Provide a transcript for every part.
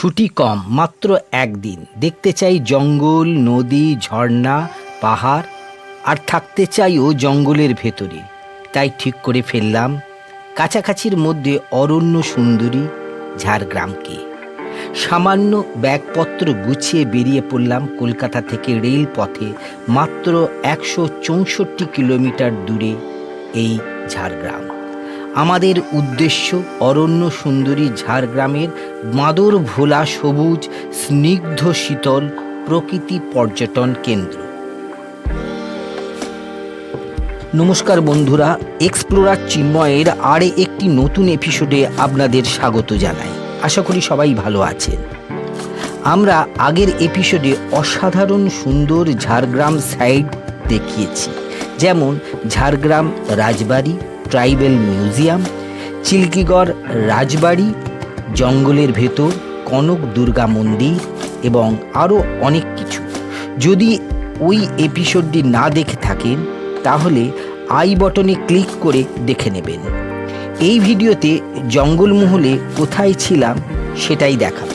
ছুটি কম, মাত্র একদিন। দেখতে চাই জঙ্গল, নদী, ঝর্ণা, পাহাড়, আর থাকতে চাইও জঙ্গলের ভেতরে। তাই ঠিক করে ফেললাম। কাছাকাছির মধ্যে অরণ্য সুন্দরী, ঝাড়গ্রামকে। সামান্য ব্যাগপত্র গুছিয়ে বেরিয়ে পড়লাম কলকাতা থেকে রেল পথে মাত্র একশো চৌষট্টি কিলোমিটার দূরে এই ঝাড়গ্রাম। আমাদের উদ্দেশ্য অরণ্য সুন্দরী ঝাড়গ্রামের মাদর ভোলা সবুজ, স্নিগ্ধ শীতল প্রকৃতি পর্যটন কেন্দ্র। নমস্কার বন্ধুরা এক্সপ্লোরার চিন্ময়ের আরে একটি নতুন এপিসোডে আপনাদের স্বাগত জানাই। আশা করি সবাই ভালো আছেন। আমরা আগের এপিসোডে অসাধারণ সুন্দর ঝাড়গ্রাম সাইড দেখিয়েছি। যেমন ঝাড়গ্রাম রাজবাড়ি ট্রাইবেল মিউজিয়াম, চিল্কিগড় রাজবাড়ি, জঙ্গলের ভেতর কনক দুর্গা মন্দির এবং আরও অনেক কিছু। যদি ওই এপিসোডটি না দেখে থাকেন, তাহলে আই বটনে ক্লিক করে দেখে নেবেন। এই ভিডিওতে জঙ্গলমহলে কোথায় ছিলাম সেটাই দেখাবো।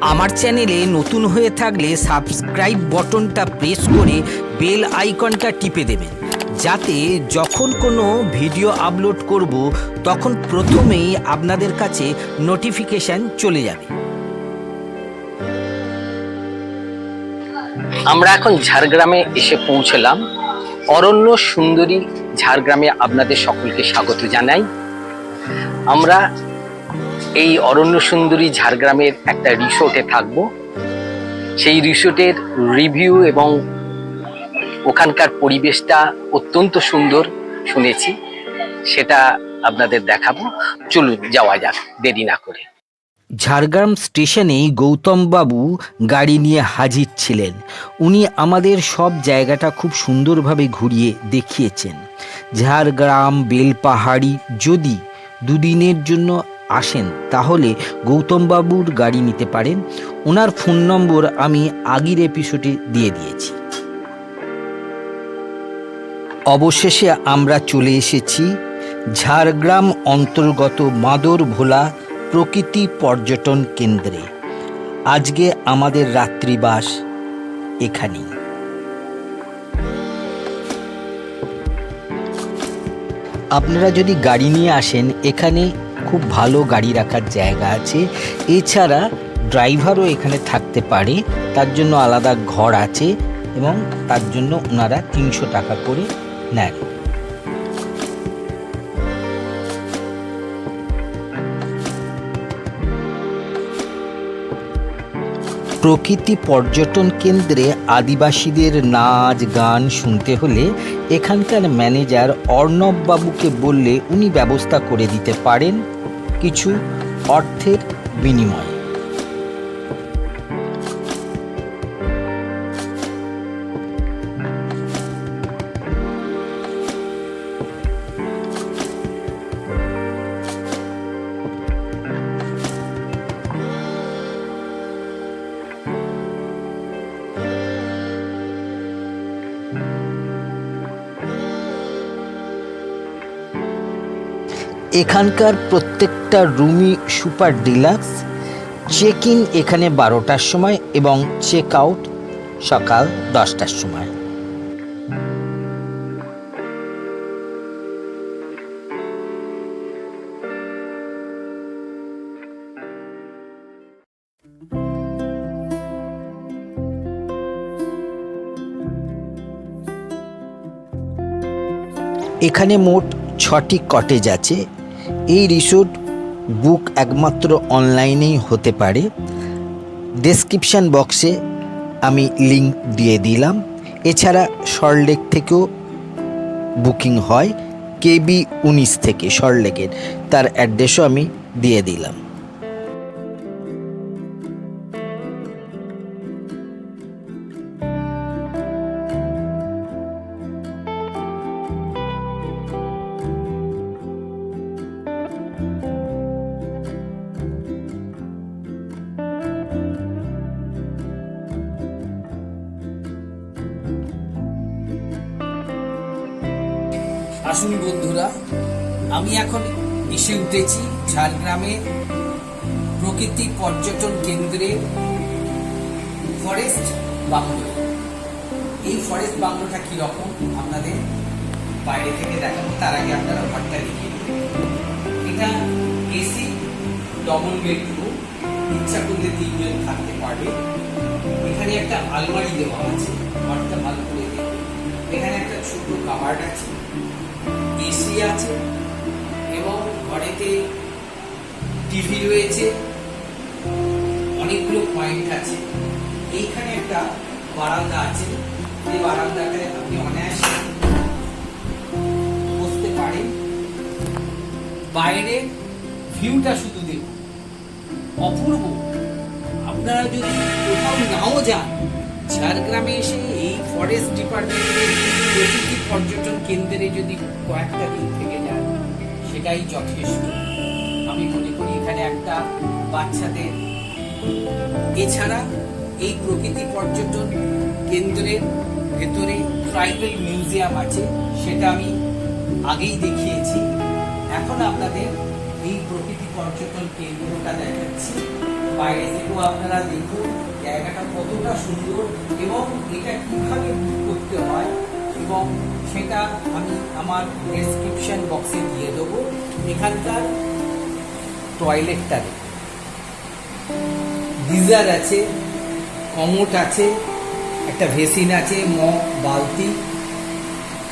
আমার চ্যানেলে নতুন হয়ে থাকলে সাবস্ক্রাইব বটনটা প্রেস করে বেল আইকনটা টিপে দেবেন। যাতে যখন কোনো ভিডিও আপলোড করব, তখন প্রথমেই আপনাদের কাছে নোটিফিকেশান চলে যাবে। আমরা এখন ঝাড়গ্রামে এসে পৌঁছলাম। অরণ্য সুন্দরী ঝাড়গ্রামে আপনাদের সকলকে স্বাগত জানাই। আমরা এই অরণ্য সুন্দরী ঝাড়গ্রামের একটা রিসোর্টে থাকব। সেই রিসোর্টের রিভিউ এবং ওখানকার পরিবেশটা অত্যন্ত সুন্দর শুনেছি। সেটা আপনাদের দেখাবো। চলুন, যাওয়া যাক, দেরি না করে। ঝাড়গ্রাম স্টেশনেই গৌতমবাবু গাড়ি নিয়ে হাজির ছিলেন। উনি আমাদের সব জায়গাটা খুব সুন্দরভাবে ঘুরিয়ে দেখিয়েছেন। ঝাড়গ্রাম, বেলপাহাড়ি, যদি দুদিনের জন্য আসেন, তাহলে গৌতমবাবুর গাড়ি নিতে পারেন। ওনার ফোন নম্বর আমি আগের এপিসোডে দিয়ে দিয়েছি। অবশেষে আমরা চলে এসেছি ঝাড়গ্রাম অন্তর্গত মাদর ভোলা প্রকৃতি পর্যটন কেন্দ্রে। আজকে আমাদের রাত্রিবাস এখানেই। আপনারা যদি গাড়ি নিয়ে আসেন, এখানে খুব ভালো গাড়ি রাখার জায়গা আছে। এছাড়া ড্রাইভারও এখানে থাকতে পারে। তার জন্য আলাদা ঘর আছে এবং তার জন্য ওনারা তিনশো টাকা করে নেন প্রকৃতি পর্যটন কেন্দ্রে আদিবাসীদের নাচ, গান শুনতে হলে এখানকার ম্যানেজার অর্ণববাবুকে বললে উনি ব্যবস্থা করে দিতে পারেন কিছু অর্থের বিনিময়ে। এখানকার প্রত্যেকটা রুমই সুপার ডিলাক্স। চেক ইন এখানে বারোটার সময় এবং চেক আউট সকাল দশটার সময়। এখানে মোট ছটি কটেজ আছে। এই রিসোর্ট বুক একমাত্র অনলাইনেই হতে পারে। ডেসক্রিপশান বক্সে আমি লিংক দিয়ে দিলাম। এছাড়া সল্টলেক থেকেও বুকিং হয়। কেবি উনিশ থেকে সল্টলেকের। তার অ্যাড্রেসও আমি দিয়ে দিলাম। আসুন বন্ধুরা, আমি এখন এসে উঠেছি ঝাড়গ্রামে প্রকৃতি পর্যটন কেন্দ্রে ফরেস্ট বাংলো। এই ফরেস্ট বাংলোটা কীরকম আপনাদের বাইরে থেকে দেখাবো, তার আগে আপনারা ঘরটা দেখিয়ে এটা এসি ডবল বেডরুম ইচ্ছা করলে তিনজন থাকতে পারবে। এখানে একটা আলমারি দেওয়া আছে, ঘরটা ভালো করে এখানে একটা ছোট কাবার্ড আছে। এসি আছে এবং ঘরেতে টিভি রয়েছে। অনেকগুলো পয়েন্ট আছে। এইখানে একটা বারান্দা আছে। এই বারান্দাতে আপনি অনায়াসে বসতে পারেন। বাইরে ভিউটা শুধু দেখুন। অপূর্ব। আপনারা যদি কোথাও নাও যান ঝাড়গ্রামে এসে এই ফরেস্ট ডিপার্টমেন্টের প্রকৃতি পর্যটন কেন্দ্রে যদি কয়েকটা দিন থেকে যান, সেটাই যথেষ্ট। আমি মনে করি এখানে একটা বাচ্চাদের এছাড়া এই প্রকৃতি পর্যটন কেন্দ্রের ভেতরে ট্রাইবেল মিউজিয়াম আছে, সেটা আমি আগেই দেখিয়েছি। এখন আপনাদের এই প্রকৃতি পর্যটন কেন্দ্রটা দেখাচ্ছি। বাইরে থেকেও আপনারা দেখুন জায়গাটা কতটা সুন্দর এবং এটা কীভাবে করতে হয় এবং সেটা আমি আমার ডেসক্রিপশন বক্সে দিয়ে দেবো। এখানকার টয়লেটটা গিজার আছে, কমোট আছে, একটা ভেসিন আছে, মগ, বালতি,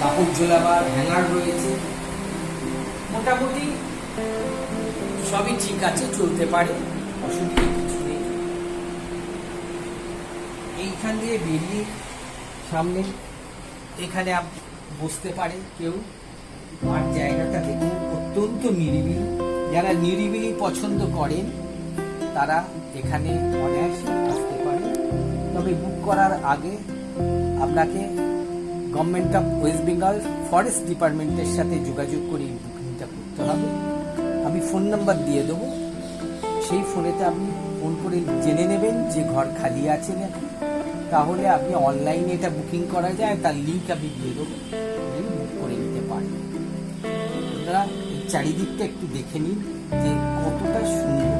কাপড় ঝোলাবার হ্যাঙ্গার রয়েছে। মোটামুটি সবই ঠিক আছে, চলতে পারে, অসুবিধা কিছু নেই এইখান দিয়ে বেরিয়ে সামনে এখানে বসতে পারে কেউ। আর জায়গাটা দেখুন অত্যন্ত নিরিবিলি। যারা নিরিবিলি পছন্দ করেন, তারা এখানে অনায়াসে আসতে পারে তবে বুক করার আগে আপনাকে government of West Bengal forest ডিপার্টমেন্টের সাথে যোগাযোগ করে বুকিংটা করতে হবে। আমি ফোন নাম্বার দিয়ে দেবো। সেই ফোনেতে আপনি ফোন করে জেনে নেবেন যে ঘর খালি আছে নাকি। তাহলে আপনি অনলাইনে এটা বুকিং করা যায়, তার লিঙ্ক আমি দিয়ে দেবো। বুক করে নিতে পারেন আপনারা চারিদিকটা একটু দেখে নিন যে কতটা সুন্দর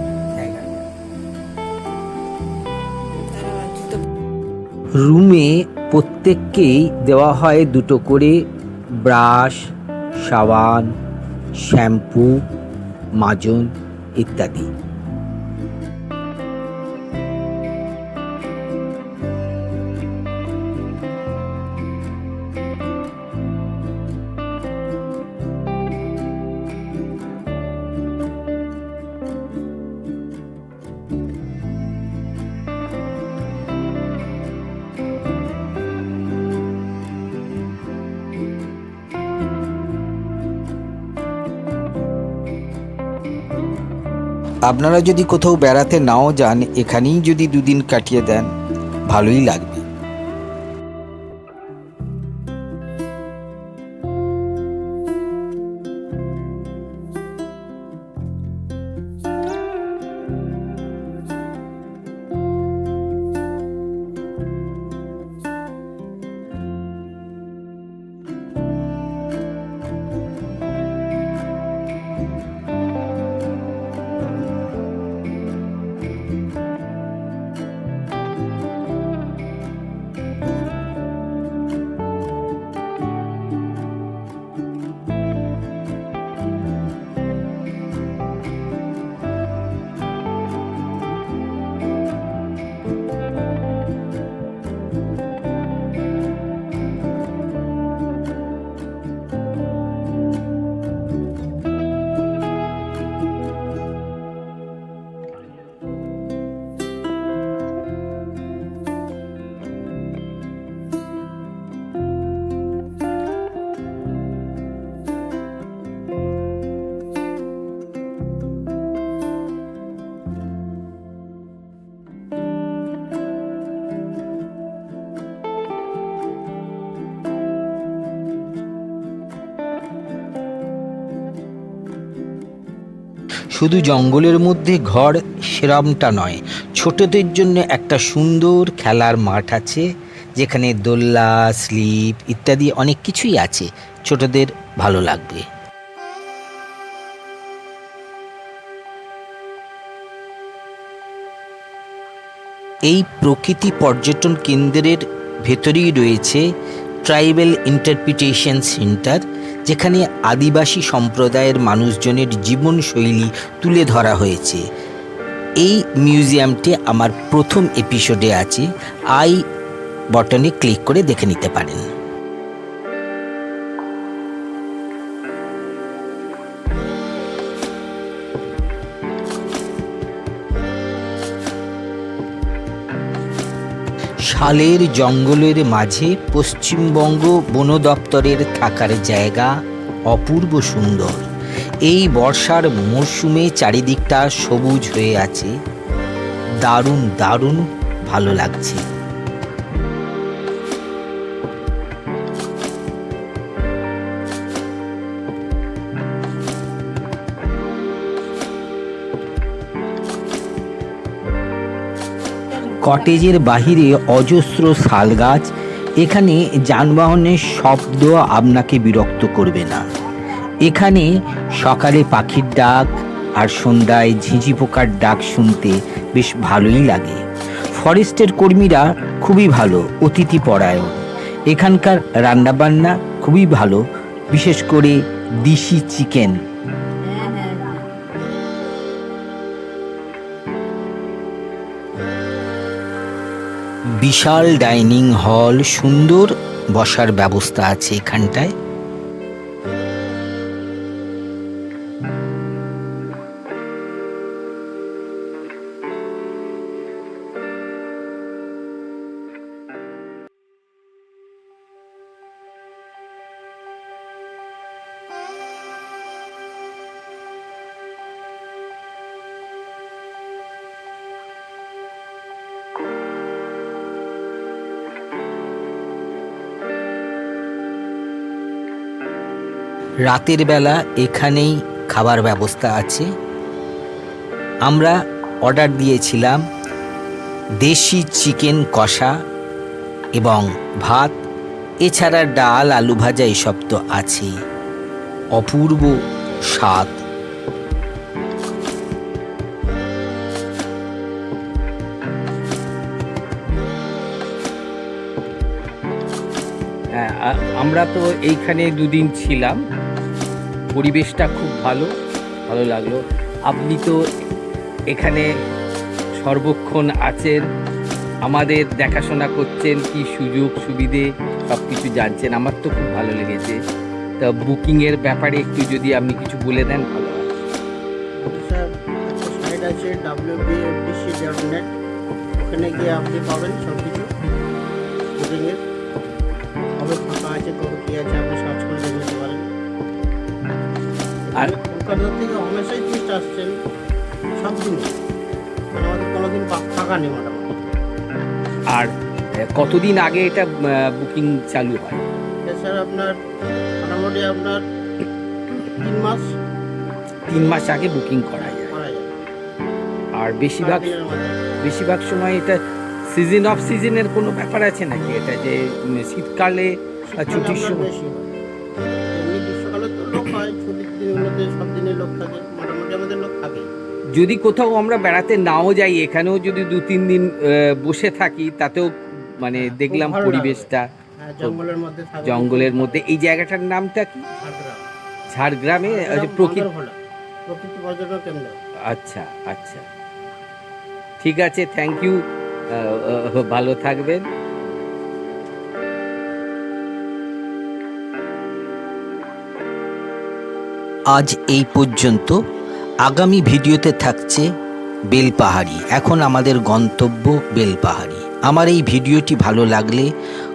রুমে প্রত্যেককেই দেওয়া হয় দুটো করে ব্রাশ, সাবান, শ্যাম্পু, মাজন ইত্যাদি। আপনারা যদি কোথাও বেড়াতে নাও যান এখানেই যদি দুদিন কাটিয়ে দেন ভালোই লাগবে। শুধু জঙ্গলের মধ্যে ঘর সেরমটা নয়, ছোটদের জন্য একটা সুন্দর খেলার মাঠ আছে, যেখানে দোল্লা, স্লিপ ইত্যাদি অনেক কিছুই আছে, ছোটদের ভালো লাগবে। এই প্রকৃতি পর্যটন কেন্দ্রের ভেতরেই রয়েছে ট্রাইবেল ইন্টারপ্রিটেশন সেন্টার যেখানে আদিবাসী সম্প্রদায়ের মানুষজনের জীবনশৈলী তুলে ধরা হয়েছে। এই মিউজিয়ামটি আমার প্রথম এপিসোডে আছে। আই বটনে ক্লিক করে দেখে নিতে পারেন। শালের জঙ্গলের মাঝে পশ্চিমবঙ্গ বন দপ্তরের থাকার জায়গা অপূর্ব সুন্দর। এই বর্ষার মরশুমে চারিদিকটা সবুজ হয়ে আছে। দারুণ দারুণ ভালো লাগছে। কটেজের বাহিরে অজস্র শাল গাছ এখানে যানবাহনের শব্দ আপনাকে বিরক্ত করবে না। এখানে সকালে পাখির ডাক আর সন্ধ্যায় ঝিঁঝি পোকার ডাক শুনতে বেশ ভালোই লাগে। ফরেস্টের কর্মীরা খুবই ভালো, অতিথি পরায়ণ। এখানকার রান্নাবান্না খুবই ভালো, বিশেষ করে দিশি চিকেন। বিশাল ডাইনিং হল সুন্দর বসার ব্যবস্থা আছে এখানটায়। রাতের বেলা এখানেই খাবার ব্যবস্থা আছে। আমরা অর্ডার দিয়েছিলাম দেশি চিকেন কষা এবং ভাত, এছাড়া ডাল আলু ভাজা এসব তো আছেই। অপূর্ব স্বাদ। আমরা তো এইখানে দুদিন ছিলাম। পরিবেশটা খুব ভালো ভালো লাগল। আপনি তো এখানে সর্বক্ষণ আছেন, আমাদের দেখাশোনা করছেন, কি সুযোগ সুবিধে সব কিছু জানছেন, আমার তো খুব ভালো লেগেছে। তা বুকিংয়ের ব্যাপারে একটু যদি আপনি কিছু বলে দেন, ভালো সাইট আছে ওখানে গিয়ে আপনি পাবেন সব কিছু বুকিংয়ের। কী আছে আপনি সার্চ করে দেখে নিতে পারেন আর- কলকাতা থেকে হমেশাই টুরিস্ট আসছেন সব দিনই মানে আমাদের কোনো দিন ফাঁকা নেই মোটামুটি। আর কতদিন আগে এটা বুকিং চালু হয়? স্যার আপনার মোটামুটি আপনার তিন মাস। তিন মাস আগে বুকিং করা যায়। আর বেশিরভাগ। বেশিরভাগ সময় এটা সিজন অফ সিজনের কোনো ব্যাপার আছে নাকি এটা যে শীতকালে বা ছুটির সময়? বেশি। এমনি গ্রীষ্মকালে তো লোক হয় ছুটির দিনগুলোতে সব দিনে লোক থাকে মোটামুটি আমাদের লোক থাকে যদি কোথাও আমরা বেড়াতে নাও যাই এখানেও যদি দু তিন দিন বসে থাকি তাতেও মানে হ্যাঁ, দেখলাম পরিবেশটা। হ্যাঁ জঙ্গলের মধ্যে জঙ্গলের মধ্যে। এই জায়গাটার নামটা কি? ঝাড়গ্রামে। প্রকৃতি আচ্ছা আচ্ছা। ঠিক আছে থ্যাংক ইউ ভালো থাকবেন। আজ এই পর্যন্ত। আগামী ভিডিওতে থাকছে বেলপাহাড়ি এখন আমাদের গন্তব্য বেলপাহাড়ি আমার এই ভিডিওটি ভালো লাগলে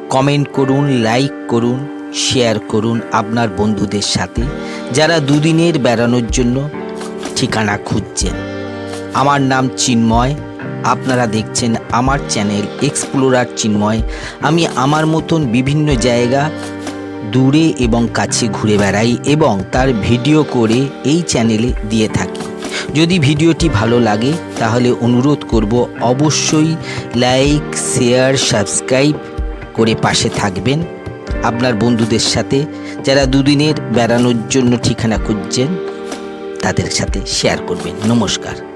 কমেন্ট করুন, লাইক করুন, শেয়ার করুন আপনার বন্ধুদের সাথে, যারা দুদিনের বেড়ানোর জন্য ঠিকানা খুঁজছেন। আমার নাম চিন্ময়। আপনারা দেখছেন আমার চ্যানেল এক্সপ্লোরার চিন্ময়। আমি আমার মতন বিভিন্ন জায়গা দূরে এবং কাছে ঘুরে বেড়াই এবং তার ভিডিও করে এই চ্যানেলে দিয়ে থাকি। যদি ভিডিওটি ভালো লাগে, তাহলে অনুরোধ করব অবশ্যই লাইক, শেয়ার, সাবস্ক্রাইব করে পাশে থাকবেন। আপনার বন্ধুদের সাথে যারা দুদিনের বেড়ানোর জন্য ঠিকানা খুঁজছেন, তাদের সাথে শেয়ার করবেন। নমস্কার।